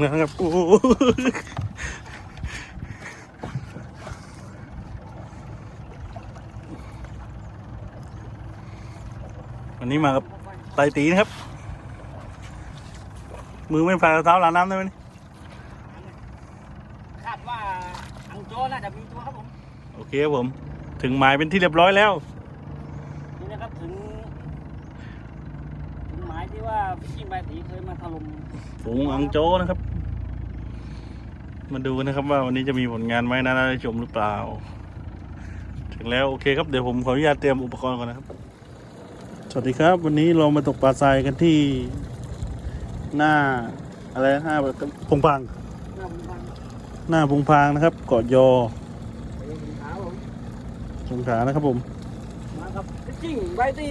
แล้วนะครับโอ้โหวันนี้มากับไตตีนะครับ มือไม่พายเท้าหลาน้ำได้ไหมนี่คาดว่าอังโจน่าจะมีตัวครับผม โอเคครับผม ถึงหมายเป็นที่เรียบร้อยแล้ว นี่นะครับถึงถึงหมายที่ว่าพี่ชิงใบตีเคยมาถล่มฝูงอังโจนะครับ มาดูนะครับว่าวันนี้จะมีผลงานไหมนะได้ชมหรือเปล่า ถึงแล้วโอเคครับเดี๋ยวผมขออนุญาตเตรียมอุปกรณ์ก่อนนะครับ สวัสดีครับ วันนี้เรามาตกปลาทรายกันที่ หน้าอะไรนะหน้าพงพางหน้าผมฟังหน้าพงพางนะครับเกาะยอไปยังถึงขาผมสงขลานะครับผมมาครับพี่ชิงใบตี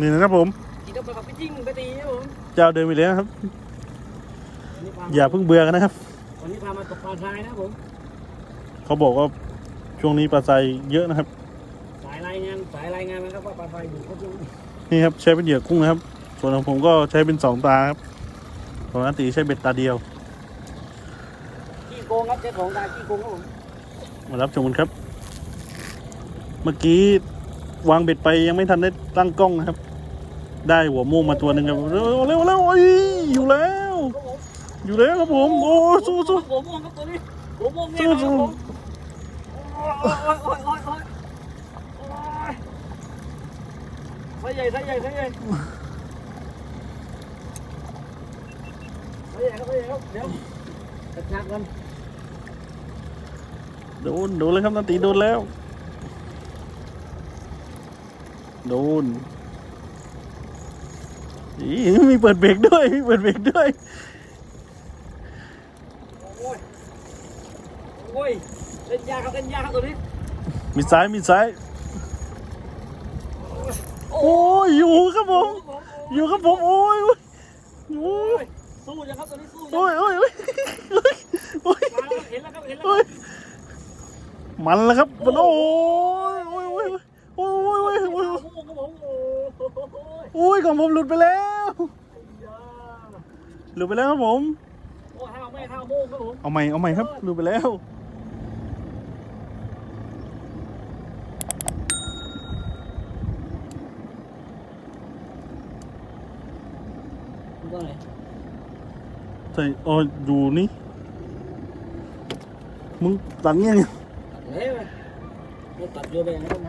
นี่นะครับผมขี่ต้องไปกับพี่ชิงใบตีครับผมเจ้าเดินไปเลยนะครับวันนี้พาอย่าเพิ่งเบื่อกันนะครับ วันนี้พามาตกปลาทรายนะครับผม เขาบอกว่าช่วงนี้ปลาทรายเยอะนะครับ สายรายงานสายรายงานนะครับว่าปลาทรายอยู่ครบทุกนี่ครับใช้เป็นเหยื่อกุ้งนะครับ ส่วนของผมก็ใช้เป็นสองตาครับของนันตีใช้เบ็ดตาเดียว ขี้โกงครับเจ้าของตาขี้โกงครับผมมารับชมกันครับ เมื่อกี้วางเบ็ดไปยังไม่ทันได้ตั้งกล้องนะครับ ได้หัวโม่งมาตัวหนึ่งครับเร็วเร็วเร็วโอ้ยอยู่แล้วครับผม อยู่แล้วครับผม โอ้สู้สู้หัวม่วงครับตัวนี้หัวม่วงเนี่ยนะครับผมโอ้ยโอ้ยโอ้ยโอ้ยโอ้ยโอ้ยไซส์ใหญ่ไซส์ใหญ่ไซส์ใหญ่ไซส์ใหญ่ครับไซส์ใหญ่ครับเดี๋ยวกระชากกันโดนโดนเลยครับนันตีโดนแล้ว โดนอีมีเปิดเบรกด้วยมีเปิดเบรกด้วย โอ้ยโอ้ย เล่นยากครับเล่นยากครับตัวนี้มีซ้ายมีซ้าย โอ้โอ้ยอยู่ครับผม อยู่ครับผมโอ้ยโอ้ยโอ้ยยสู้จังครับตัวนี้สู้จังโอ้ยโอ้ยโอ้ยโอ้ยมาแล้วเห็นแล้วครับเห็นแล้วโอ้ยมันแล้วครับมันโอ้ยโอ้ยโอ้ยโอ้ยโอ้ยโอ้ยโอ้ยโอ้โหครับผมโอ้โหโอ้ยของผมหลุดไปแล้วยาหลุดไปแล้วครับผมโอ้ห้าวแม่ห้าวโม่ครับผมเอาใหม่เอาใหม่ครับหลุดไปแล้วตัว ใช่อ๋ออยู่นี่มึงตัดเงี้ยไงตัดเละไปไม่ตัด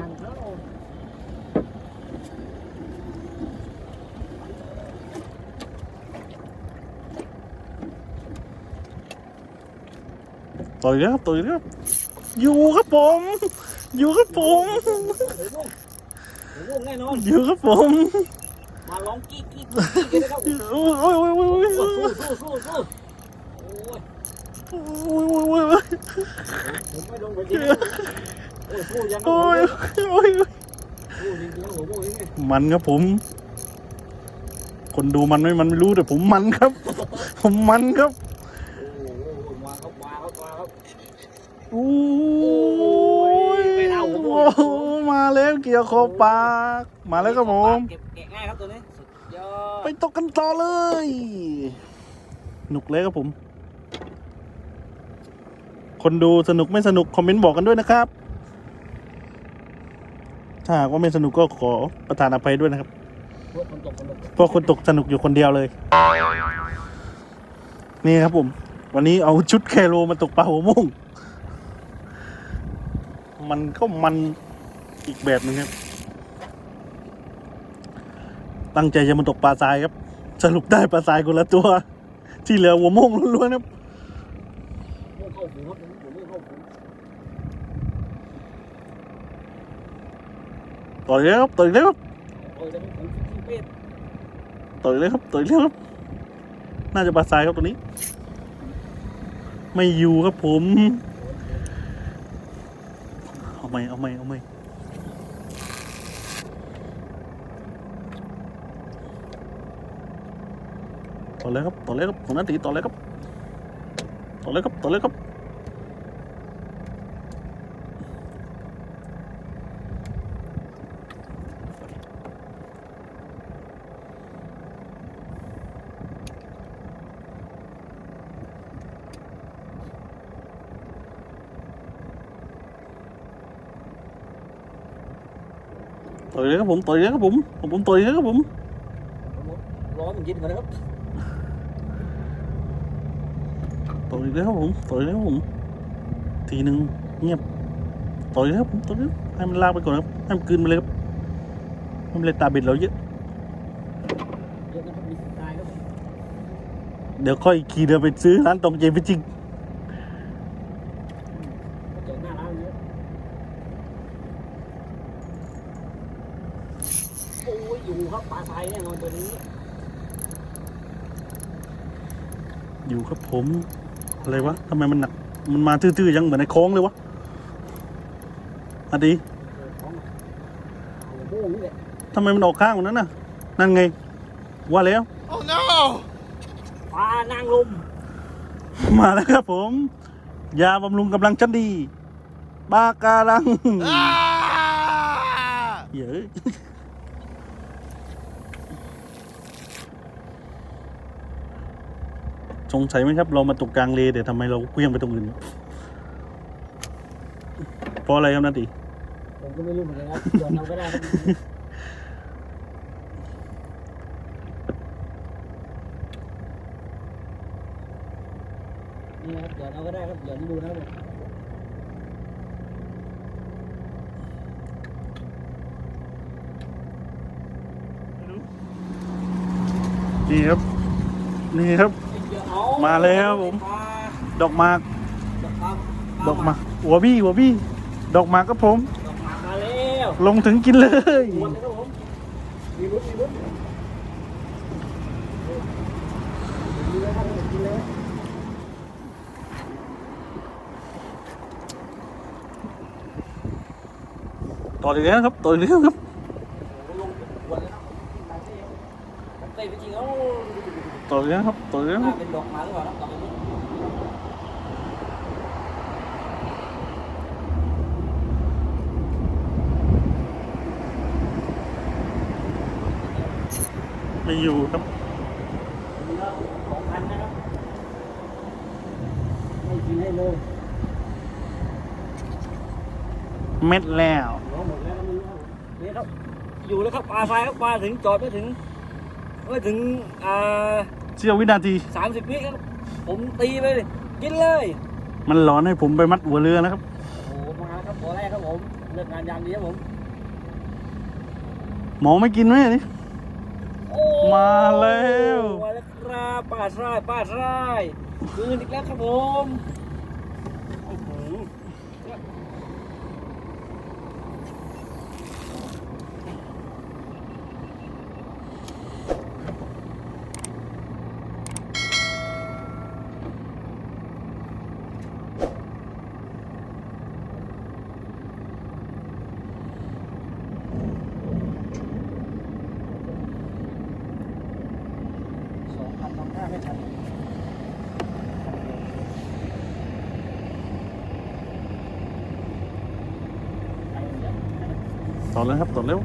โย ร้อยู่ครับผมอยู่ครับผมโอ้โหโอ้โหแน่นอนอยู่ครับผมมาลองกี้กี้กี้กันะครับโอ้ยโอ้ยโอ้ยโอ้ยโอ้ยสู้โอ้ยสู้สู้สู้โอ้ยโอ้ยโอ้ยโอ้ยโอ้ยผมไม่ลงไปจริงโอ้ยสู้ยังโอ้ยโอ้ยสู้จริงๆครับผมโอ้ยนี่มันครับผม คนดูมันไม่มันไม่รู้แต่ผมมันครับ ผมมันครับโอ้โหมาครับมาครับมาครับโอ้ยไม่เอาผมโอ้โห มาแล้วเกี่ยวคอปากมาแล้วครับผมเก็บแกะง่ายครับตัวนี้สุดยอไปดตกกันต่อเลยหนุกเลยครับผม คนดูสนุกไม่สนุกคอมเมนต์บอกกันด้วยนะครับ ถ้าหากว่าไม่สนุกก็ขอประทานอภัยด้วยนะครับพวกคนตกคนตกเพราะคนตกสนุกอยู่คนเดียวเลย นี่ครับผม วันนี้เอาชุดแคโรมาตกปลาหัวม่วงมันก็มัน อีกแบบหนึงครับ ตั้งใจจะมาตกปลาทรายครับ สรุปได้ปลาทรายคนละตัว ที่เหลือหัวโม่งล้วนๆครับพวกเข้าหูครับต่อยแล้วครับต่อยแล้วครับต่อยแล้วครับต่อยแล้วครับ น่าจะปลาทรายครับตัวนี้ ไม่อยู่ครับผม เอาไหมเอาไหมเอาไหม ต่อเลยครับต่อเลยครับของนันตีต่อเลยครับต่อเลยครับต่อเลยครับต่อยเลยครับผมต่อยเลยครับผมผมต่อยเลยครับผมล้อมยินมาแล้วครับ ต่อยเลยครับผมต่อยเลยครับผมทีหนึ่งเงียบต่อยเลยครับผมต่อยเลยให้มันลากไปก่อนครับให้มันกลืนไปเลยครับให้มันเลยตาบิดเราเยอะเย็นนะครับมีสไตล์ครับผมเดี๋ยวค่อยขี่เรือไปซื้อร้านตรงเจไปจริงเจอหน้าร้านเยอะโอ้ยอยู่ครับปลาไทยแน่นอนตัวนี้ อยู่ครับผม อะไรวะทำไมมันหนัก มันมาทื่อๆยังเหมือนในคลองเลยวะอะดีเออของเอาโบ้งนี่แหละทำไมมันออกข้างกว่านั้นน่ะ นั่นไง ว่าแล้วปลานางลม มาแล้วครับผม ยาบำรุงกำลังชั้นดี บาการังเยอะส งสัยไหมครับ เรามาตกกลางเลแต่ทำไมเราเคลี้ยงไปตรงอื่นเพราะอะไรครับนาตีผมก็ไม่รู้เหมือนกันครับยอมเราก็ได้ครับนี่ครับเดี๋ยวเราก็ได้ครับเดี๋ยวนี้ดูนะครับผมนี่ครับ นี่ครับเดี๋ยวเอา มาแล้วผมปลาดอกหมากดอกปลาดอกหมากหัวบี้หัวบี้ ดอกหมากครับผม ดอกหมากมาแล้วลงถึงกินเลยหมดเลยครับผมมีรุ้นมีรุ้นมีเลยครับมีเลยต่ออีกแล้วครับต่ออีกแล้วครับ ลงหมดเลยครับเตะไปจริงเขา ต่ออีกแล้วครับต่ออีกแล้วคน่ารับเป็นดอกไม้หรือเปล่าครับดอกนี้ไม่อยู่ครับเนื้อของพันนะครับไม่กินให้เลยเม็ดแล้วเหลือหมดแล้วก็ไม่รู้ครับนี่ครับอยู่แล้วครับปลาทรายครับปลาถึงจอดไม่ถึงไม่ถึงอ่า เสี้ยววินาที สามสิบวิครับ ผมตีไปเลยกินเลย มันหลอนให้ผมไปมัดหัวเรือนะครับ โอ้โหมาครับตัวแรกครับผมเลิกงานยามดีครับผม หมอไม่กินไหมอันนี่ โอ้มาแล้ว มาแล้วครับป้าทรายป้าทรายคืนอีกแล้วครับผมโอ้โห สองพันทำท่าไม่ทันไปเดี๋ยว ต่อเลยครับต่อเร็ว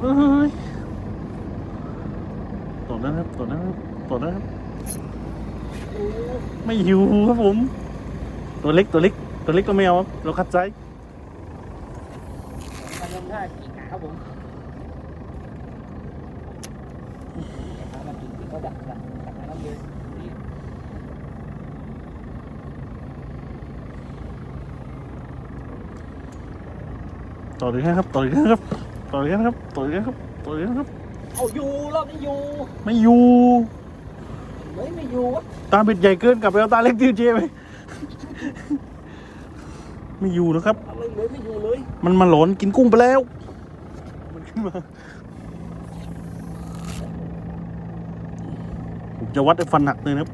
เฮ้ยต่อแล้วครับต่อแล้วครับต่อแล้วครับโอ้ไม่หิวครับผม ตัวเล็กตัวเล็ก ตัวเล็กก็ไม่เอาครับเราคัดไซส์ทำท่ากี่ขาครับผมทำมา กี่ก็ดักดักดักน้ำเย็นต่อเลยครับ ต่อเลยครับ ต่อเลยครับ ต่อเลยครับ ต่อเลยครับ เอาอยู่รอบนี้อยู่ไม่อยู่ไม่ไม่อยู่วะตาเบ็ดใหญ่เกินกลับไปเอาตาเล็กที่เจไปไม่อยู่นะครับ อะไรเลยไม่อยู่เลย มันมาหลอนกินกุ้งไปแล้ว มันขึ้นมา ผม จะวัดไอ้ฟันหักเลยนะครับ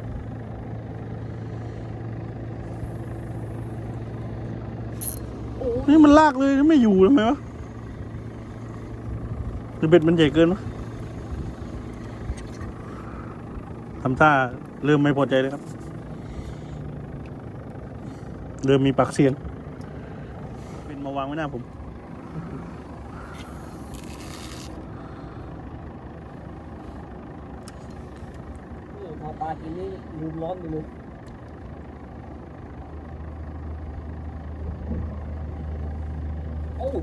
โอ้นี่มันลากเลยไม่อยู่ทำไมวะหรือเบ็ดมันใหญ่เกินวะทำท่าเริ่มไม่พอใจเลยครับ เริ่มมีปากเสียง เป็นมาวางไว้หน้าผม พ อปลากินนี่ลืมร้อนไปเลย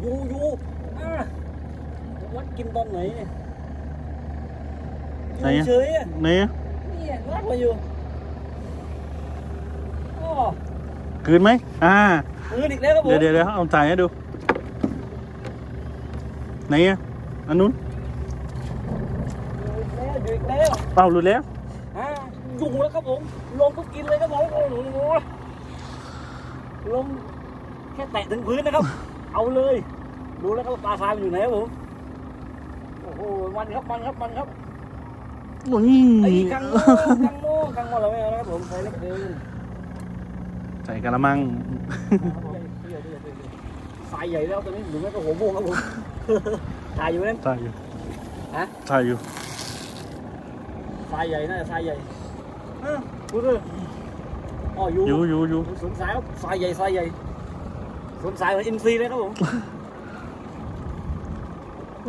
อยู่อยู่อะวัดกินตอนไหนเนี่ยไหนอะ เฉยๆอะนี่เนี่ยรักมาอยู่โอ้คืนไหมอ่า มืออีกแล้วครับผมเดี๋ยวเดี๋ยวเดี๋ยวเอาถ่ายให้ดู ไหนอะอันนู้นอยู่อีกแล้วอยู่อีกแล้วเปล่าหลุดแล้ว อ่าอยู่แล้วครับผม ลงก็กินเลยครับผมโอ้โหลงแค่แตะถึงพื้นนะครับ เอาเลยดูแล้วครับปลาทรายมันอยู่ไหนครับผมโอ้โหมันครับมันครับมันครับโอ้ยไอ้กังโม่กังโม่กังโม่เราไม่เอานะครับผมใส่เล็กเกินใส่กระมังทรายใหญ่แล้วตอนนี้หรือไม่ก็หัวม่วงครับผมถ่ายอยู่นั่นถ่ายอยู่ฮะถ่ายอยู่ทรายใหญ่น่าจะทรายใหญ่เออ พูดเลยอ๋ออยู่อยู่อยู่อยู่สวนสายครับทรายใหญ่ทรายใหญ่สวนสายเหมือนอินซีเลยครับผม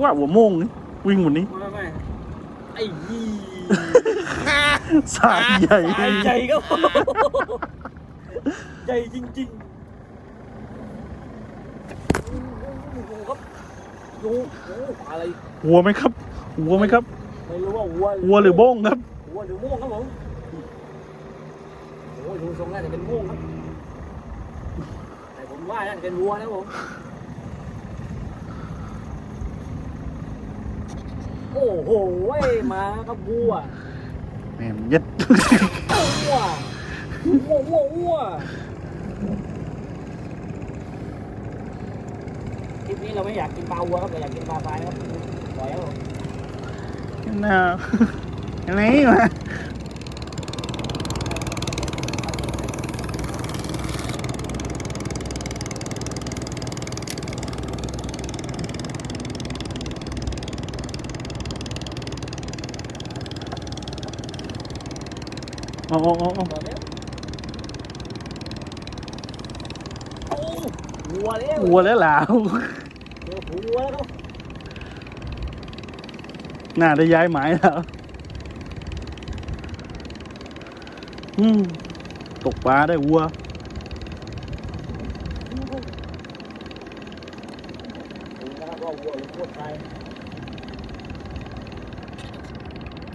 ว่าหัวโม่งนี่วิ่งหมดนี้ไม่ไม่ไอ้ยี่สายใหญ่ทรายใหญ่ครับผมใหญ่จริงๆดูครับดูโอ้อะไรหัวไหมครับหัวไหมครับไม่รู้ว่าวัวหัวหรือโบ้งครับวัวหรือม่วงครับผมโอ้ยดูทรงน่าจะเป็นม่วงครับ แต่ผมว่าน่าจะเป็นวัวนะครับผม โอ้โหมาครับวัวแหมยัด วัววัววัววัวคลิปนี้เราไม่อยากกินปลาวัวครับเราอยากกินปลาทรายครับปล่อยครับผมน่าอะไรมาเอาเอาเอาเอาปล่อยแล้วโอ้วัวแล้วหัวแล้วหลาวเจอวัวแล้วครับน่าได้ย้ายหมายแล้วอืมตกปลาได้วัวดูนะครับว่าวัวหรือวัวไทย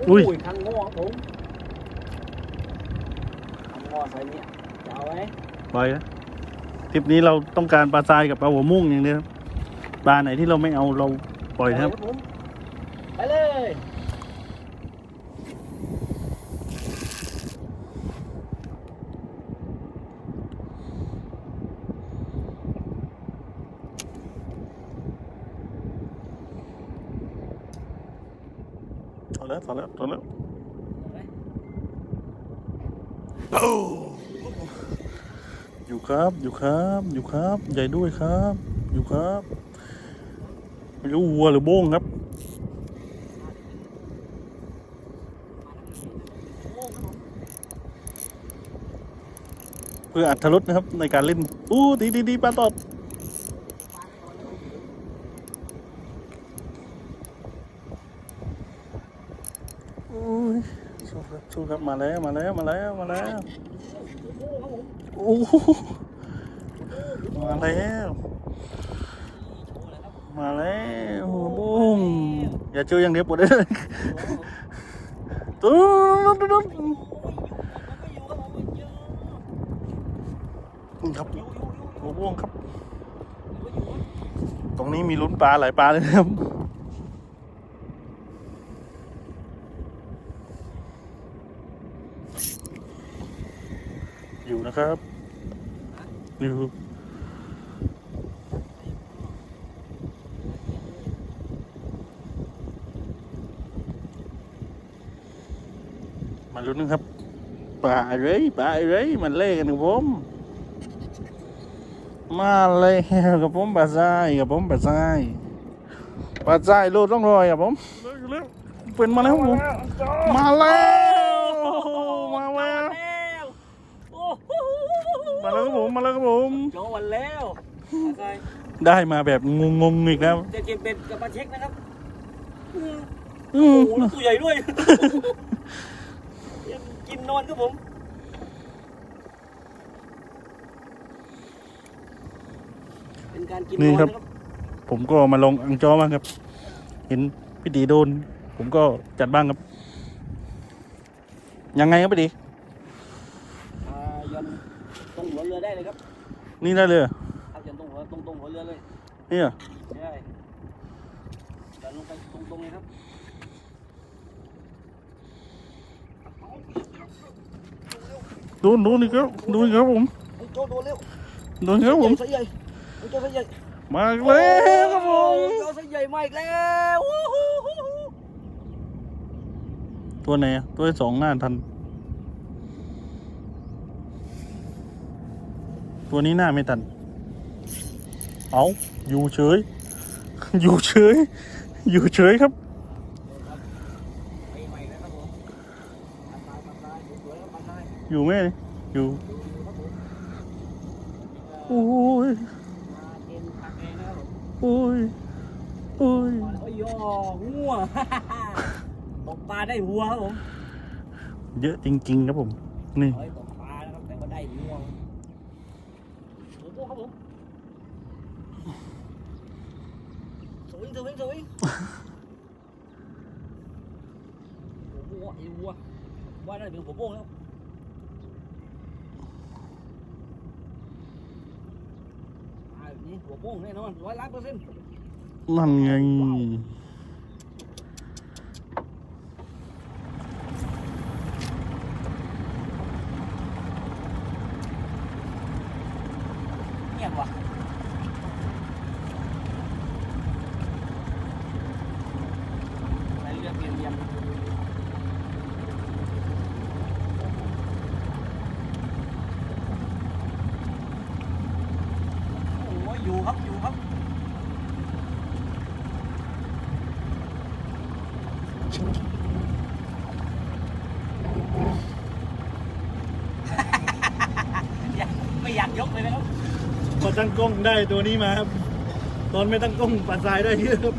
อุ้ยคังง้อครับผม คังง้อใส่เนี่ยจะเอาไหมปล่อยนะทริปนี้เราต้องการปลาทรายกับปลาหัวมุ่งอย่างเดียวปลาไหนที่เราไม่เอาเราปล่อยนะครับ ผมไปเลยเอาแล้วเอาแล้วเอาแล้ว อยู่ครับ อยู่ครับ อยู่ครับ ใหญ่ด้วยครับ อยู่ครับ ไม่รู้วัวหรือโบ้งครับเพื่ออัตรสนะครับในการเล่นอู้ดีดีดีปลาตอด อุ้ยสู้ ครับมาแล้วมาแล้วมาแล้วมาแล้วโอ้มาแล้ว มาแล้วบุ้งอย่าเจออย่างเดียวปวดเลยตุ๊ดตุ๊ดตุ๊ดครับโอ้บุ้งครับ ตรงนี้มีลุ้นปลาหลายปลาเลยนะ ครับอยู่นะครับอยู่มาลุ้นนะครับปลาอะไรปลาอะไรมันเล่กันกับผมมาเลยกับผมปลาทรายกับผมปลาทรายปลาทรายโลต้องรอยกับผมเร็วๆเป็นมาแล้วครับผมมาแล้วมาแล้ว แล้วโอ้โห มาแล้วครับผมมาแล้วครับผมโจวันแล้วอะไรได้มาแบบงงๆอีกแล้วจะเก็บเบ็ดกับมาเช็คนะครับอืมอืโอ้มโหตัวใหญ่ด้วยยังกินนอนครับผมเป็นการกินนอนนะครับ ผมก็มาลงอังจอบ้างครับ เห็นพี่ตีโดน ผมก็จัดบ้างครับ ยังไงครับพี่ตี อ่ายันตรงหัวเรือ ได้เลยครับนี่ได้เลยเหรอครับยันตรงหัวตรงตรงหัวเรือเลยนี่เหรอได้ยันลงไปตรงตรงเลยครับดูดูนี่ครับดูนี่ครับผมไอ้โจโดนเร็วดูนี่ครับผมไอ้โจไซใหญ่ไอ้โจไซใหญ่มาอีกแล้วครับผมโจไซใหญ่มาอีกแล้ววู้ฮู้ฮู้ฮู้ตัวไหนอะตัวที่สองหน้าทัน ตัวนี้หน้าไม่ทัน เอาอยู่เฉย อยู่เฉย อยู่เฉยครับไปใหม่แล้วครับผมปัดซ้ายปัดซ้ายสวยๆครับปัดซ้ายอยู่ไหมอยู่ดูดูครับผมโอ้ยมาเต็มตักเองนะครับผมโอ้ยโอ้ยโอ้ยย่องัวตกปลาได้หัวครับผม เยอะจริงๆครับผม นี่ เฮ้ยตกปลานะครับแต่ก็ได้งัวโอ้โหครับผม สวิงสวิงสวิงโอ้โหไอ้วัวว่าน่าจะเป็นหัวโป้งแล้วอ่านี่หัวโป้งแน่นอนร้อยล้านเปอร์เซ็นต์ นั่นไง เงียบว่ะใส่เรือเปลี่ยนเยี่ยมโอ้ยอยู่ครับอยู่ครับ อยากไม่อยากยกเลยนะครับ พอตั้งกล้องได้ตัวนี้มาครับ ตอนไม่ตั้งกล้องปัดทรายได้เยอะครับ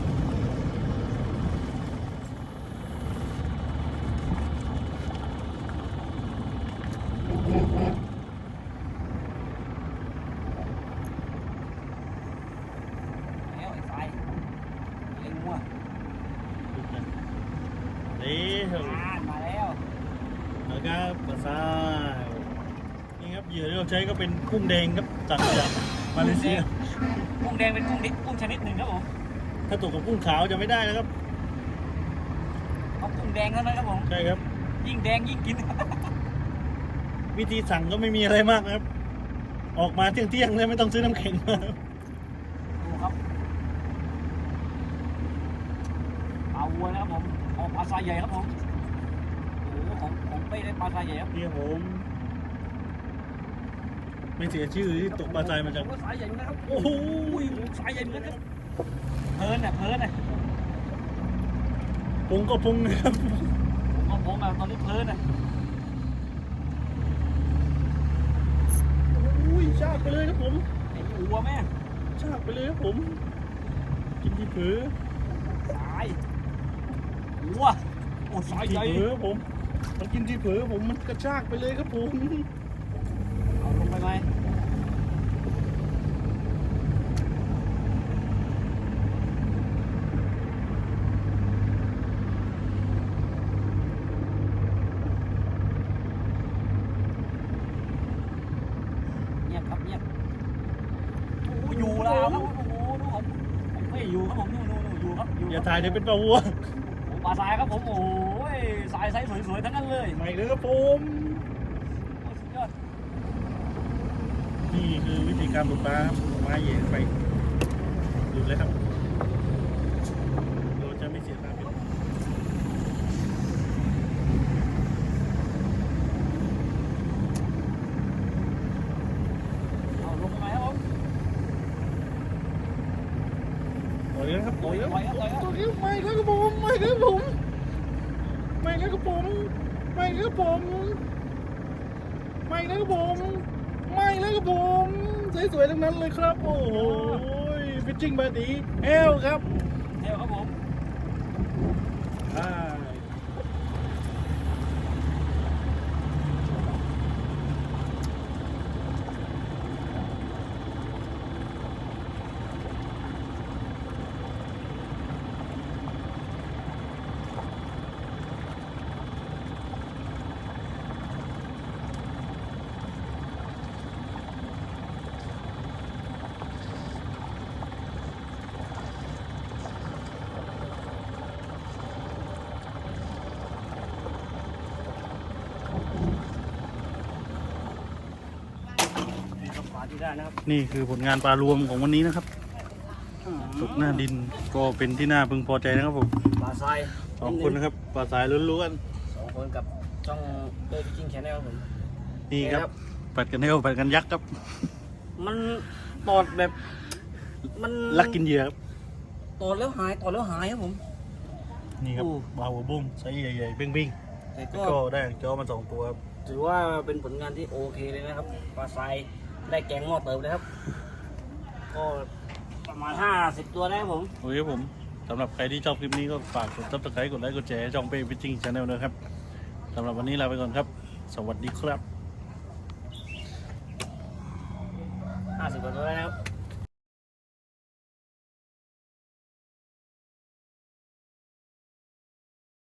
แล้วไอ้ไฟเล็งมัวนี่ครับอ่านมาแล้วแล้วก็ปัดทรายนี่ครับเหยื่อที่เราใช้ก็เป็นกุ้งแดงครับจากจาก มาเลเซีย กุ้งแดงเป็นกุ้งดิกุ้งชนิดหนึ่งครับผมถ้าตกกับกุ้งขาวจะไม่ได้นะครับ เอากุ้งแดงเท่านั้นครับผมใช่ครับ ยิ่งแดงยิ่งกิน วิธีสั่งก็ไม่มีอะไรมากนะครับ ออกมาเที่ยงเที่ยงๆเลยไม่ต้องซื้อน้ำแข็งมาดูครับปลาวัวนะครับผมเอาปลาทรายใหญ่ครับผมโอ้โหของของเป้ได้ปลาทรายใหญ่ครับ นี่ครับผม ไม่เสียชื่อที่ตกปลาทรายมาจากสายใหญ่เหมือนกันครับโอ้โหสายใหญ่เหมือนกันครับเพลินอะเพลินอะปงก็ปงนะครับผมเอาผมแบบตอนนี้เพลินอะอุ้ยชากไปเลยครับผมไอ้วัวแม่ชากไปเลยครับผม กินที่เผือสายวัวโอ้สายใหญ่เผือผม มันกินที่เผือผมมันกระชากไปเลยครับผม ไปไหมเงียบครับเงียบโอ้โหอยู่แล้วครับโอ้โหดูผมผมไม่อยู่ครับผมนู่นนู่นนู่นอยู่ครับอยู่อย่าถ่ายเดี๋ยวเป็นปลาวัวโอ้ปลาทรายครับผมโอ้ยสายไซส์สวยๆทั้งนั้นเลยใหม่เลยครับผม โอ้สุดยอด นี่คือวิธีการตกปลาไม้เหย่ไปหยุดเลยครับเราจะไม่เสียตาเป็น เอาลงไปไหมครับผม ปล่อยแล้วครับปล่อยแล้ว ปล่อยครับปล่อยครับ ปล่อยแล้วไม่แล้วครับผมไม่แล้วครับผมไม่แล้วครับผมไม่แล้วครับผมไม่แล้วครับผมไม่แล้วครับผมส วยๆทั้งนั้นเลยครับ โอ้โหฟิชชิ่งบาดีเอลครับ เดี๋ยวครับผม อ่า ที่ได้นะครับนี่คือผลงานปลารวมของวันนี้นะครับตกหน้าดินก็เป็นที่น่าพึงพอใจนะครับผมปลาทรายสองคนนะครับปลาสายล้วนสองคนกับช่องเดย์ฟิชชิ่งแชนแนลครับผมๆนี่ครับปัดกันเอวปัดกันยักษ์ครับ มันตอดแบบ มันลักกินเหยื่อครับตอดแล้วหายตอดแล้วหายครับผมนี่ครับโอ้ปลาหัวบุ้งไซส์ใหญ่ๆเบ้งแต่ๆก็ก็ได้จอมาสองตัวครับถือว่าเป็นผลงานที่โอเคเลยนะครับปลาทราย ได้แกงหม้อเติมเลยครับ ก็ประมาณห้าสิบตัวได้ครับผม โอเคครับผมสำหรับใครที่ชอบคลิปนี้ก็ฝากกดซับสไครต์กดไลค์กดแชร์ให้ช่องเป้พิจิงชาแนลนะครับสำหรับวันนี้ลาไปก่อนครับ สวัสดีครับห้าสิบกว่าตัวได้